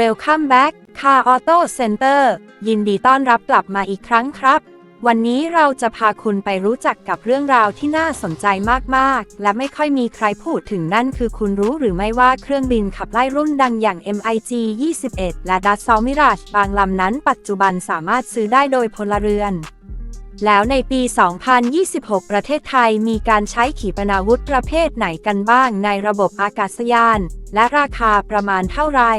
Welcome back Car Auto Center ยินดีต้อนรับกลับมาอีกครั้งครับ วันนี้เราจะพาคุณไปรู้จักกับเรื่องราวที่น่าสนใจมากๆ และไม่ค่อยมีใครพูดถึงนั่นคือคุณรู้หรือไม่ว่าเครื่องบินขับไล่รุ่นดังอย่าง MiG 21 และ Dassault Mirage บางลำนั้นปัจจุบันสามารถซื้อได้โดยพลเรือน แล้วในปี 2026 ประเทศไทยมีการใช้ขีปนาวุธประเภทไหนกันบ้างในระบบอากาศยาน และราคาประมาณเท่าไหร่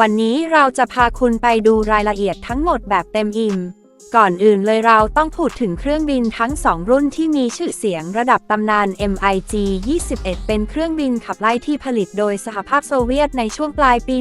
วันนี้เราจะพาคุณไปดูรายละเอียดทั้งหมดแบบเต็มอิ่ม ก่อนอื่นเลยเราต้องพูดถึงเครื่องบินทั้งสองรุ่นที่มีชื่อเสียงระดับตำนาน MiG 21 เป็นเครื่องบินขับไล่ที่ผลิตโดยสหภาพโซเวียตในช่วงปลายปี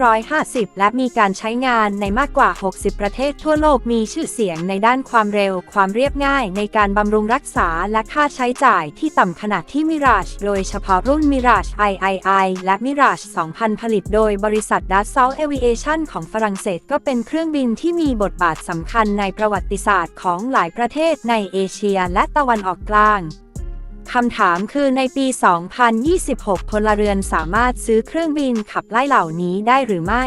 1950 และมีการใช้งานในมากกว่า 60 ประเทศทั่วโลกมีชื่อเสียงในด้านความเร็ว ความเรียบง่าย ในการบำรุงรักษาและค่าใช้จ่ายที่ต่ำขนาดที่ Mirage โดยเฉพาะรุ่น Mirage III และ Mirage 2000 ผลิตโดยบริษัท Dassault Aviation ของฝรั่งเศสก็เป็นเครื่องบินที่มีบทบาทสำคัญในประวัติศาสตร์ของหลายประเทศในเอเชียและตะวันออกกลางคำถามคือในปี 2026 พลเรือนสามารถซื้อเครื่องบินขับไล่เหล่านี้ได้หรือไม่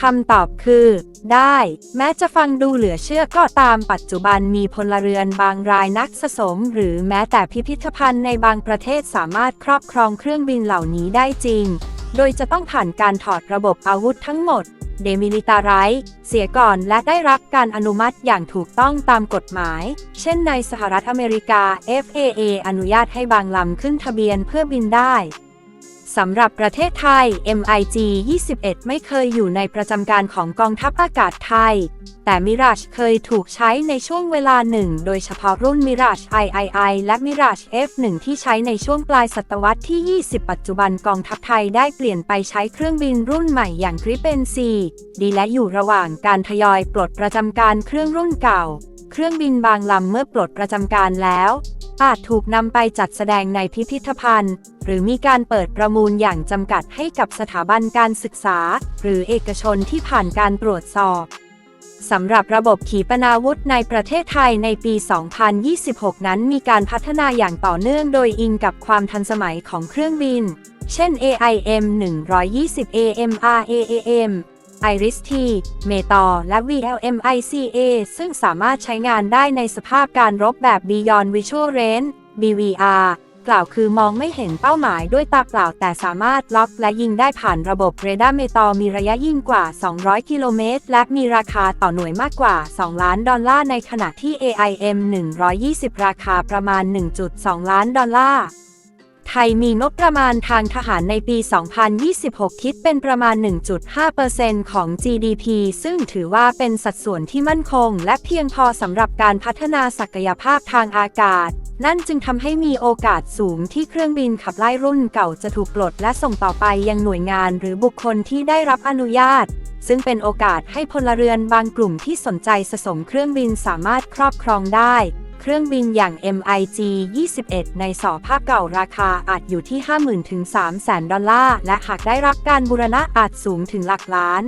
คำตอบคือ ได้ แม้จะฟังดูเหลือเชื่อก็ตามปัจจุบันมีพลเรือนบางรายนักสะสม หรือแม้แต่พิพิธภัณฑ์ในบางประเทศสามารถครอบครองเครื่องบินเหล่านี้ได้จริง โดยจะต้องผ่านการถอดระบบอาวุธทั้งหมด เดมิลิตาไรเสียก่อนและได้รับการอนุมัติอย่างถูกต้องตามกฎหมาย เช่นในสหรัฐอเมริกา FAA อนุญาตให้บางลำขึ้นทะเบียนเพื่อบินได้ สำหรับประเทศไทย MiG 21 ไม่เคยอยู่ในประจำการของกองทัพอากาศไทย แต่ Mirage เคยถูกใช้ในช่วงเวลาหนึ่ง โดยเฉพาะรุ่น Mirage III และ Mirage F1 ที่ใช้ในช่วงปลายศตวรรษที่ 20 ปัจจุบันกองทัพไทยได้เปลี่ยนไปใช้เครื่องบินรุ่นใหม่อย่าง Gripen C ดีและอยู่ระหว่างการทยอยปลดประจำการเครื่องรุ่นเก่า เครื่องบินบางลำเมื่อปลดประจำการแล้ว อาจถูกนำไปจัดแสดงในพิพิธภัณฑ์ หรือมีการเปิดประมูลอย่างจำกัดให้กับสถาบันการศึกษา หรือเอกชนที่ผ่านการตรวจสอบสำหรับระบบขีปนาวุธในประเทศไทยในปี 2026 นั้นมีการพัฒนาอย่างต่อเนื่องโดยอิงกับความทันสมัยของเครื่องบิน เช่น AIM 120 AMR AAM Iris T เมตอและ VLMICA ซึ่งสามารถใช้งานได้ในสภาพการรบแบบ Beyond Visual Range BVR กล่าวคือมองไม่เห็นเป้าหมายด้วยตาเปล่า แต่สามารถล็อกและยิงได้ผ่านระบบเรดาร์เมตอมีระยะยิงกว่า 200 กิโลเมตร และมีราคาต่อหน่วยมากกว่า 2 ล้านดอลลาร์ในขณะที่ AIM 120 ราคาประมาณ 1.2 ล้านดอลลาร์ ไทยมีงบประมาณทางทหารในปี 2026 คิดเป็นประมาณ 1.5%ของ GDP ซึ่งถือว่าเป็นสัดส่วนที่มั่นคง และเพียงพอสำหรับการพัฒนาศักยภาพทางอากาศ นั่นจึงทำให้มีโอกาสสูงที่เครื่องบินขับไล่รุ่นเก่าจะถูกปลดและส่งต่อไปยังหน่วยงานหรือบุคคลที่ได้รับอนุญาต ซึ่งเป็นโอกาสให้พลเรือนบางกลุ่มที่สนใจสะสมเครื่องบินสามารถครอบครองได้ เครื่องบินอย่าง MiG 21 ในสอภาพเก่าราคาอาจอยู่ที่ 50,000 ถึง 300,000 ดอลลาร์ และหากได้รับการบูรณะอาจสูงถึงหลักล้าน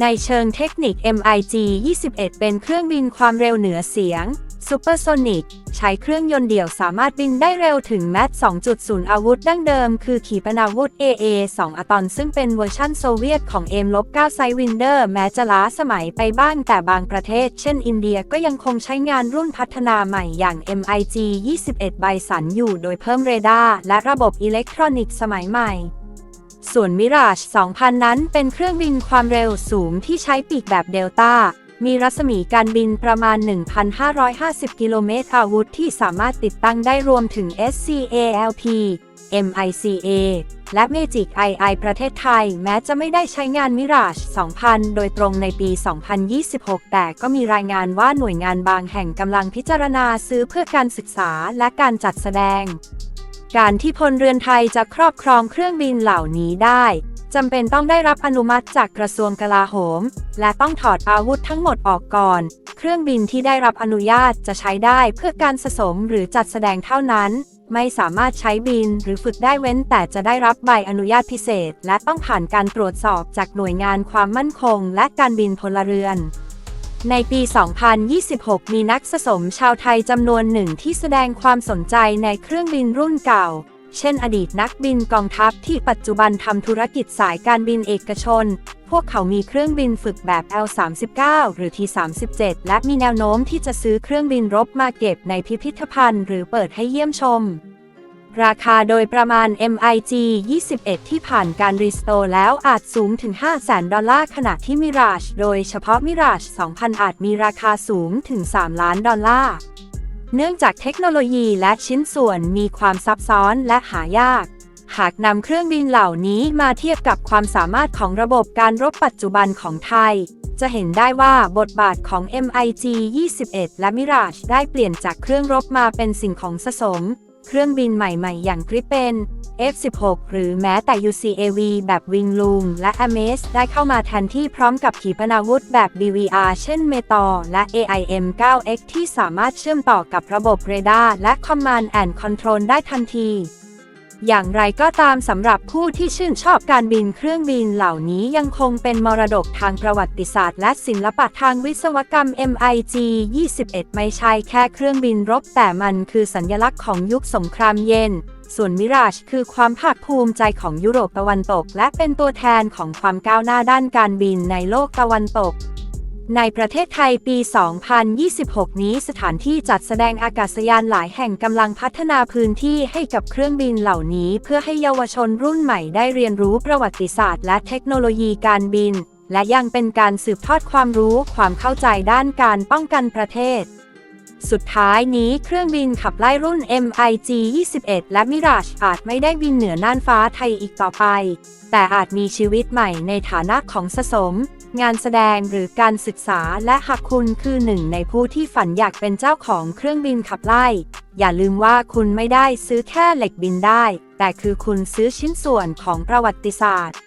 ในเชิงเทคนิค MiG 21 เป็นเครื่องบินความเร็วเหนือเสียง Supersonic ใช้เครื่องยนต์เดี่ยวสามารถบินได้เร็วถึงแมท2.0 อาวุธดั้งเดิมคือขีปนาวุธ AA 2อะตอนซึ่งเป็นเวอร์ชั่นโซเวียตของ M-9 ไซวินเดอร์แม้จะล้าสมัยไปบ้างแต่บางประเทศ เช่นอินเดียก็ยังคงใช้งานรุ่นพัฒนาใหม่อย่าง MiG 21ไบสันอยู่โดยเพิ่มเรดาร์และระบบอิเล็กทรอนิกส์สมัยใหม่ส่วน Mirage 2000 นั้นเป็นเครื่องบินความเร็วสูงที่ใช้ปีกแบบเดลต้า มีรัศมีการบินประมาณ 1,550 กิโลเมตรอาวุธที่สามารถติดตั้งได้รวมถึง SCALP MICA และ Magic II ประเทศไทย แม้จะไม่ได้ใช้งาน Mirage 2000 โดยตรงในปี 2026 แต่ก็มีรายงานว่าหน่วยงานบางแห่งกำลังพิจารณาซื้อเพื่อการศึกษาและการจัดแสดง การที่พลเรือนไทยจะครอบครองเครื่องบินเหล่านี้ได้จำเป็นต้องได้รับอนุมัติจากกระทรวงกลาโหม และต้องถอดอาวุธทั้งหมดออกก่อน เครื่องบินที่ได้รับอนุญาตจะใช้ได้เพื่อการสะสมหรือจัดแสดงเท่านั้น ไม่สามารถใช้บินหรือฝึกได้เว้นแต่จะได้รับใบอนุญาตพิเศษ และต้องผ่านการตรวจสอบจากหน่วยงานความมั่นคง และการบินพลเรือน ในปี 2026 มีนักสะสมชาวไทยจำนวนหนึ่งที่แสดงความสนใจในเครื่องบินรุ่นเก่า เช่นอดีตนักบินกองทัพที่ปัจจุบันทำธุรกิจสายการบินเอกชน พวกเขามีเครื่องบินฝึกแบบ L39 หรือ T37 และมีแนวโน้มที่จะซื้อเครื่องบินรบมาเก็บในพิพิธภัณฑ์ หรือเปิดให้เยี่ยมชม ราคาโดยประมาณ MiG 21 ที่ผ่านการรีสโตร์แล้วอาจสูงถึง 500,000ดอลลาร์ ขณะที่ Mirage โดยเฉพาะ Mirage 2000 อาจมีราคาสูงถึง 3 ล้านดอลลาร์ เนื่องจากเทคโนโลยีและชิ้นส่วนมีความซับซ้อนและหายาก หากนำเครื่องบินเหล่านี้มาเทียบกับความสามารถของระบบการรบปัจจุบันของไทย จะเห็นได้ว่าบทบาทของ MiG 21 และ Mirage ได้เปลี่ยนจากเครื่องรบมาเป็นสิ่งของสะสม เครื่องบินใหม่ๆ อย่างกริปเปน F16 หรือแม้แต่ UCAV แบบวิงลูมและ AMAS ได้เข้ามาแทนที่พร้อมกับขีปนาวุธแบบ BVR เช่นเมตอและ AIM-9X ที่สามารถเชื่อมต่อกับระบบเรดาร์และ Command and Control ได้ทันที อย่างไรก็ตามสำหรับผู้ที่ชื่นชอบการบินเครื่องบินเหล่านี้ยังคงเป็นมรดกทางประวัติศาสตร์และศิลปะทางวิศวกรรม MiG 21 ไม่ใช่แค่เครื่องบินรบแต่มันคือสัญลักษณ์ของยุคสงครามเย็น ส่วนมิราชคือความภาคภูมิใจของยุโรปตะวันตก และเป็นตัวแทนของความก้าวหน้าด้านการบินในโลกตะวันตก ในประเทศไทยปี 2026 นี้สถานที่จัดแสดงอากาศยานหลายแห่งกำลังพัฒนาพื้นที่ให้กับเครื่องบินเหล่านี้ เพื่อให้เยาวชนรุ่นใหม่ได้เรียนรู้ประวัติศาสตร์ และเทคโนโลยีการบิน และยังเป็นการสืบทอดความรู้ความเข้าใจด้านการป้องกันประเทศ สุดท้ายนี้เครื่องบินขับไล่รุ่น MiG 21 และ Mirage อาจไม่ได้บินเหนือน่านฟ้าไทยอีกต่อไป แต่อาจมีชีวิตใหม่ในฐานะของสะสม งานแสดงหรือการศึกษาและหากคุณคือหนึ่งในผู้ที่ฝันอยากเป็นเจ้าของเครื่องบินขับไล่ อย่าลืมว่าคุณไม่ได้ซื้อแค่เหล็กบินได้ แต่คือคุณซื้อชิ้นส่วนของประวัติศาสตร์